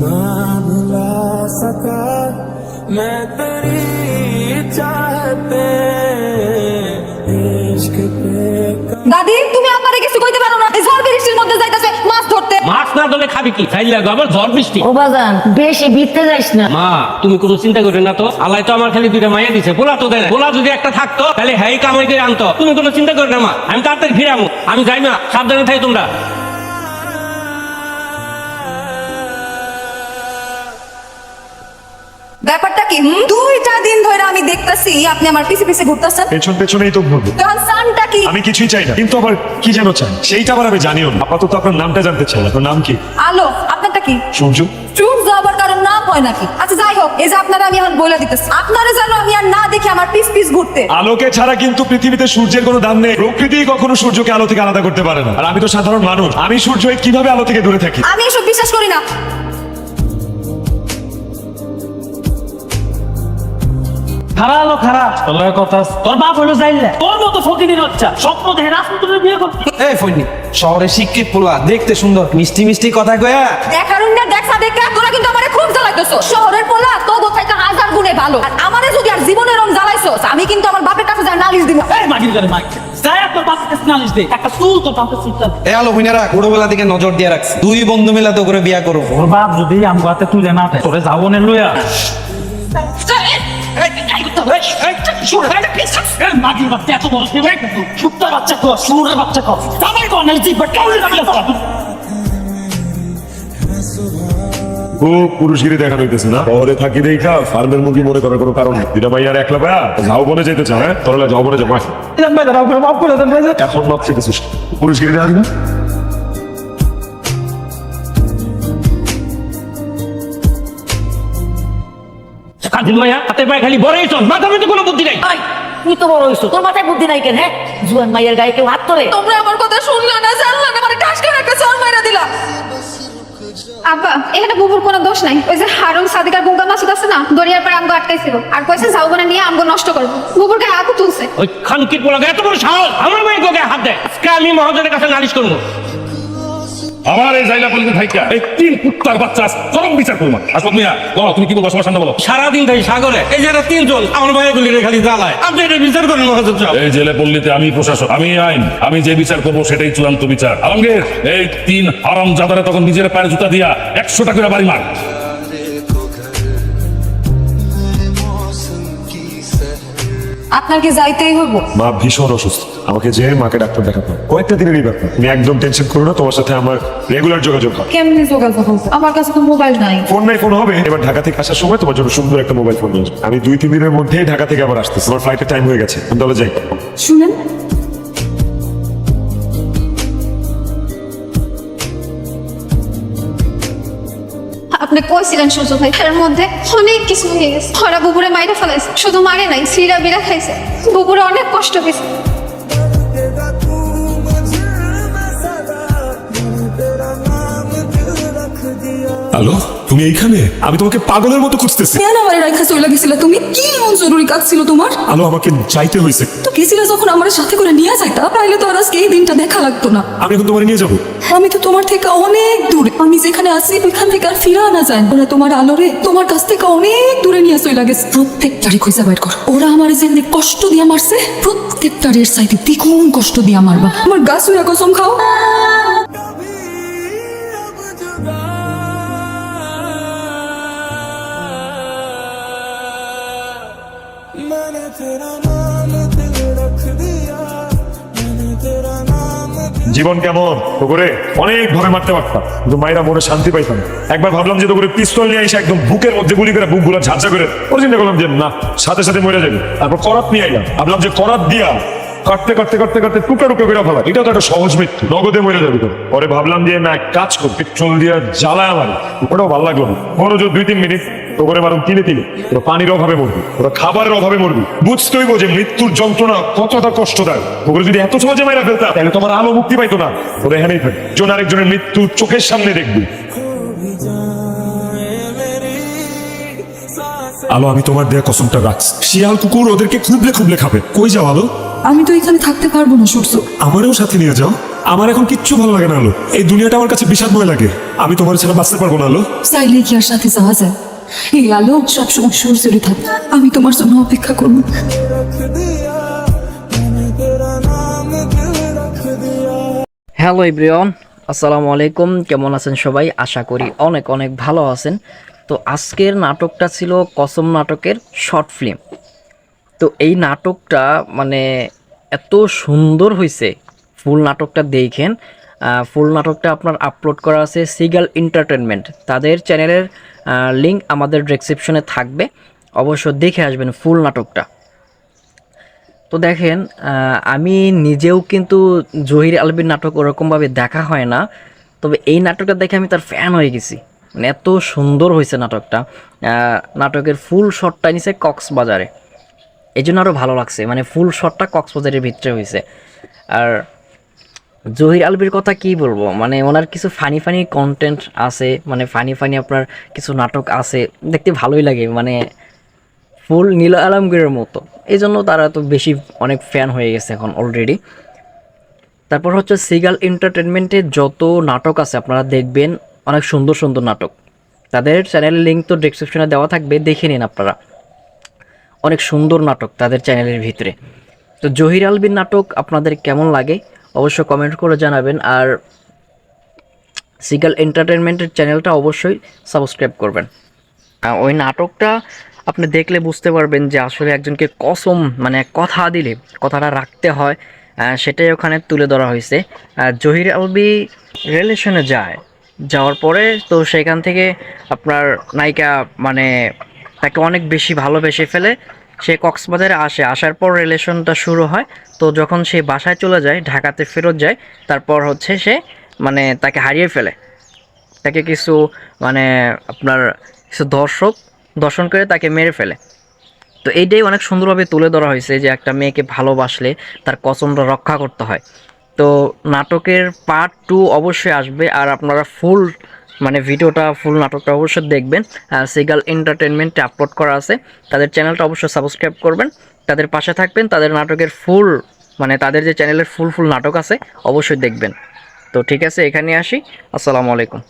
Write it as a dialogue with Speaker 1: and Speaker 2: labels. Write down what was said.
Speaker 1: ना भुला सका मैं तेरी चाहते इश्क पे
Speaker 2: দাদি তুমি আমারে কিছু কইতে পারো না এই ঝড় বৃষ্টির মধ্যে যাইতাছে মাছ ধরতে
Speaker 3: মাছ না ধরলে খাবি কি খাইলে আবার ঝড় বৃষ্টি
Speaker 4: ও বাজান বেশি ভিড়তে যাইস না
Speaker 3: মা তুমি কোনো চিন্তা করো না তো আল্লাহ তো আমার খালি দুইটা মাইয়া দিছে পোলা তো দেয় না। পোলা যদি একটা থাকতো তাহলে হ্যাঁ কামাই করে আনতো তুমি কোনো চিন্তা করো না মা আমি তাড়াতাড়ি ফিরামো আমি যাই না সাবধানে থাকি তোমরা
Speaker 2: ব্যাপারটা কি? হুম? দুইটা দিন ধরে আমি দেখতাছি আপনি আমার পিছে পিছে ঘুরতাছেন।
Speaker 5: পেছন পেছনেই তো ঘুরবো।
Speaker 2: তখন সানটা কি?
Speaker 5: আমি কিছুই চাই না। কিন্তু আবার কি যেন চাই? সেইটা আবার আমি জানিও না। আপাতত আপনার নামটা জানতে চাই আপনার নাম কি?
Speaker 2: আলো আপনারটা কি?
Speaker 5: সূর্য
Speaker 2: চুপ যাবার কারণ নাম হয় নাকি? আচ্ছা যাই হোক এই যে আপনারা আমি এখন বলে দিতেছি। আপনারা জানো আমি আর না দেখে আমার পিস পিস ঘুরতে।
Speaker 5: আলোকে ছাড়া কিন্তু পৃথিবীতে সূর্যের কোনো দাম নেই। প্রকৃতি কখনো সূর্যকে আলো থেকে আলাদা করতে পারে না। আর আমি তো সাধারণ মানুষ। আমি সূর্য কীভাবে আলো থেকে দূরে থাকি?
Speaker 2: আমি এসব বিশ্বাস করি না।
Speaker 6: খারা আলো খারা তোর কথা। তোর বাপ হলো যাইলে তোর মতো ফকিনের বাচ্চা। স্বপ্ন দেখে রাজপুত্রের বিয়ে করতে
Speaker 7: এই ফৈনি শহরে শিক্ষিত পোলা দেখতে সুন্দর মিষ্টি মিষ্টি কথা কয়া।
Speaker 2: দেখার না দেখা দেখা তোরা কিন্তু আমারে খুব জ্বালাইতেছো। শহরের পোলা তো থেকে হাজার গুণে ভালো। আর আমারে যদি আর জীবনের রং জ্বালাইছস আমি কিন্তু আমার বাপের কাছে যা নালিশ দিব।
Speaker 6: এই মাগির করে মাগ। তোর নালিশ দে। একটা চুল
Speaker 7: এ আলো হইনারা ছোটবেলা থেকে নজর দিয়ে রাখছে। দুই বন্ধু মিলা তো করে বিয়া
Speaker 6: ওর বাপ যদি আম গাতে তুলে না তোরে যাব নে লইয়া বাচ্চা কর সুরের বাচ্চা কর তাদের কর জিব্বা কেমন লাগলে
Speaker 5: খুব পুরুষগিরি দেখানো হইতেছে না। শহরে থাকি দেখা ফার্মের মুরগি মনে করার কোনো কারণ দিদা ভাইয়ার একলা ভাইয়া ঝাউ বনে যেতে চায় হ্যাঁ? তোরা ঝাউ বনে যাব
Speaker 6: ভাই।
Speaker 5: এখন মাপ শিখেছিস পুরুষগিরি দেখাবি
Speaker 3: কাজিল মাইয়া হাতে পায়ে খালি বড়ই চল মাথা মধ্যে কোনো বুদ্ধি নাই।
Speaker 4: তুই তো বড় হইছো তোর মাথায় বুদ্ধি নাই কেন হ্যাঁ? জুয়ান মাইয়ের গায়ে কেউ হাত তোলে
Speaker 2: তোমরা আমার কথা শুনলে না জানলে না মানে টাস করে একটা চর মাইরা দিলা।
Speaker 8: আব্বা এখানে বুবুর কোনো দোষ নাই। ওই যে হারুন সাদিকার বুঙ্গা মাসুদ আছে না দরিয়ার পর আমগো আটকাইছিল। আর কইছে ঝাউবনে নিয়ে আমগো নষ্ট করব। বুবুর গায়ে তুলছে।
Speaker 3: ওই খানকির পোলা এত বড় সাহস আমার মায়ের গোকে হাত দেয়। আজকে আমি মহাজনের কাছে নালিশ করব।
Speaker 9: আমার এই জায়গা পর্যন্ত থাইকা এই তিন কুত্তার বাচ্চা চরম বিচার করব। আসবত মিয়া বলো তুমি কি বলব সবার সামনে বলো?
Speaker 3: সারাদিন থাকি সাগরে এই যে এরা তিনজন আমার ভাইয়া গুলি খালি জ্বালায় আপনি এটা বিচার করেন মহাজন
Speaker 9: এই জেলে পল্লীতে আমি প্রশাসক আমি আইন আমি যে বিচার করব সেটাই চূড়ান্ত বিচার। আলমগীর এই তিন হারাম জাদারে তখন নিজের পায়ের জুতা দিয়া একশো টাকা বাড়ি মার।
Speaker 2: আপনার কি যাইতেই হইব?
Speaker 5: মা ভীষণ অসুস্থ। আমাকে যে মাকে ডাক্তার দেখাতে কয়েকটা দিনেরই ব্যাপার। তুমি একদম টেনশন করো না তোমার সাথে আমার রেগুলার যোগাযোগ হয়
Speaker 2: কেমনি যোগাযোগ হবে? আমার কাছে তো মোবাইল নাই।
Speaker 5: ফোন নাই ফোন হবে। এবার ঢাকা থেকে আসার সময় তোমার জন্য সুন্দর একটা মোবাইল ফোন নিয়ে আমি দুই তিন দিনের মধ্যেই ঢাকা থেকে আবার আসতেছি। তোমার ফ্লাইটের টাইম হয়ে গেছে। আমি তাহলে যাই।
Speaker 2: শুনেন।
Speaker 8: আপনি কইছিলেন সূর্য ভাই এর মধ্যে অনেক কিছু হয়ে গেছে। ওরা বুবুরে মাইরে ফেলাইছে। শুধু মারে নাই সিরা বিরা খাইছে। বুবুরে অনেক কষ্ট পেয়েছে
Speaker 5: হ্যালো তুমি এইখানে? আমি তোমাকে পাগলের মতো খুঁজতেছি।
Speaker 2: কেন আমার রাখা চলে গেছিল? তুমি কি এমন জরুরি কাজ ছিল তোমার?
Speaker 5: আলো আমাকে যাইতে হয়েছে
Speaker 2: তো গেছিলে যখন আমার সাথে করে নিয়ে যাইতা তাহলে তো আর আজকে এই দিনটা দেখা লাগতো না।
Speaker 5: আমি এখন তোমার নিয়ে যাব।
Speaker 2: আমি তো তোমার থেকে অনেক দূরে। আমি যেখানে আছি ওইখান থেকে আর ফিরে না যায়। ওরা তোমার আলোরে তোমার কাছ থেকে অনেক দূরে নিয়ে চলে গেছে। প্রত্যেকটারই খুঁজে বের কর। ওরা আমার যে কষ্ট দিয়ে মারছে প্রত্যেকটার এর সাইডে দ্বিগুণ কষ্ট দিয়ে মারবা। আমার গাছ হইয়া কসম খাও।
Speaker 5: জীবন কেমন? পুকুরে অনেক ভাবে মারতে পারতাম, কিন্তু মায়েরা মনে শান্তি পাইতাম একবার ভাবলাম যে তোকে পিস্তল নিয়ে এসে একদম বুকের মধ্যে গুলি করে বুকগুলা ঝাঁঝা করে, ওর চিন্তা করলাম যে, না, সাথে সাথে মরে যাবে। তারপর করাত নিয়ে আইলাম। ভাবলাম যে করাত দিয়া কাটতে কাটতে কাটতে কাটতে টুকরা টুকরা করে ফেলা। এটা তো একটা সহজ মৃত্যু নগদে মরে যাবে তো। পরে ভাবলাম যে, না কাজ কর। পেট্রোল দিয়া জ্বালায় আমার। ওটাও ভালো লাগল না। বড় দুই তিন মিনিট তো করে মারুন তিলে তিলে ওরা পানির অভাবে মরবি। ওরা খাবারের অভাবে মরবি। বুঝতেই যে, মৃত্যুর যন্ত্রণা কতটা কষ্টদায়ক। ওগুলো যদি এত সহজে মাইরা ফেলতাম তাহলে তোমার আলো মুক্তি পাইতো না। ওরা এখানেই থাকে। জন আরেকজনের মৃত্যু চোখের সামনে দেখবি। আলো, আমি তোমার দেয়া কসমটা রাখছি। শিয়াল কুকুর ওদেরকে খুবলে খুবলে খাবে। কই যাও আলো?
Speaker 2: আমি তো এখানে থাকতে পারব না সূর্য।
Speaker 5: আমারও সাথে নিয়ে যাও। আমার এখন কিচ্ছু ভালো লাগে না আলো। এই দুনিয়াটা আমার কাছে বিষাদময় লাগে। আমি তোমার ছেলে বাঁচতে পারব না আলো।
Speaker 2: কি আর সাথে যাওয়া যায়? এই আলো সবসময় সূর্যরে থাকে। আমি তোমার জন্য অপেক্ষা করব।
Speaker 10: হ্যালো ইব্রিয়ন আসসালামু আলাইকুম। কেমন আছেন সবাই? আশা করি অনেক অনেক ভালো আছেন। তো আজকের নাটকটা ছিল কসম নাটকের শর্ট ফিল্ম। তো এই নাটকটা মানে এত সুন্দর হয়েছে ফুল নাটকটা দেখেন। ফুল নাটকটা আপনার আপলোড করা আছে সিগাল এন্টারটেনমেন্ট তাদের চ্যানেলের লিঙ্ক আমাদের ডেসক্রিপশনে থাকবে। অবশ্য দেখে আসবেন ফুল নাটকটা। তো দেখেন আমি নিজেও কিন্তু জহির আলবির নাটক ওরকমভাবে দেখা হয় না। তবে এই নাটকটা দেখে আমি তার ফ্যান হয়ে গেছি। মানে এত সুন্দর হয়েছে নাটকটা। নাটকের ফুল শটটা নিছে কক্সবাজারে। এই জন্য আরও ভালো লাগছে। মানে ফুল শটটা কক্সবাজারের ভিতরে হয়েছে আর জহির আলবির কথা কি বলব? মানে ওনার কিছু ফানি ফানি কন্টেন্ট আছে মানে ফানি ফানি আপনার কিছু নাটক আছে, দেখতে ভালোই লাগে। মানে ফুল নীল আলমগীরের মতো। এই জন্য তারা তো বেশি অনেক ফ্যান হয়ে গেছে এখন অলরেডি তারপর হচ্ছে সিগাল এন্টারটেনমেন্টের যত নাটক আছে, আপনারা দেখবেন অনেক সুন্দর সুন্দর নাটক। তাদের চ্যানেলের লিঙ্ক তো ডিসক্রিপশনে দেওয়া থাকবে, দেখে নিন আপনারা। অনেক সুন্দর নাটক তাদের চ্যানেলের ভিতরে। তো জহির আলবির নাটক আপনাদের কেমন লাগে? অবশ্য কমেন্ট করে জানাবেন আর সিগাল এন্টারটেনমেন্টের চ্যানেলটা অবশ্যই সাবস্ক্রাইব করবেন। ওই নাটকটা আপনি দেখলে বুঝতে পারবেন যে আসলে একজনকে কসম মানে কথা দিলে, কথাটা রাখতে হয় সেটাই ওখানে তুলে ধরা হয়েছে। জহির আলবি রিলেশনে যায়, যাওয়ার পরে তো সেখান থেকে আপনার নায়িকা মানে তাকে অনেক বেশি ভালোবেসে ফেলে সে কক্সবাজারে আসে। আসার পর রিলেশনটা শুরু হয়। তো যখন সে বাসায় চলে যায়, ঢাকাতে ফেরত যায়, তারপর হচ্ছে সে মানে তাকে হারিয়ে ফেলে। তাকে কিছু মানে আপনার কিছু দর্শক দর্শন করে তাকে মেরে ফেলে। তো এইটাই অনেক সুন্দরভাবে তুলে ধরা হয়েছে যে একটা মেয়েকে ভালোবাসলে তার কসমটা রক্ষা করতে হয়। তো নাটকের পার্ট টু অবশ্যই আসবে। আর আপনারা ফুল মানে ভিডিওটা ফুল নাটকটা অবশ্যই দেখবেন। সিগাল এন্টারটেনমেন্টে আপলোড করা আছে। তাদের চ্যানেলটা অবশ্যই সাবস্ক্রাইব করবেন। তাদের পাশে থাকবেন। তাদের নাটকের ফুল মানে তাদের যে চ্যানেলের ফুল ফুল নাটক আছে, অবশ্যই দেখবেন। তো ঠিক আছে এখানে আসি। আসসালামু আলাইকুম।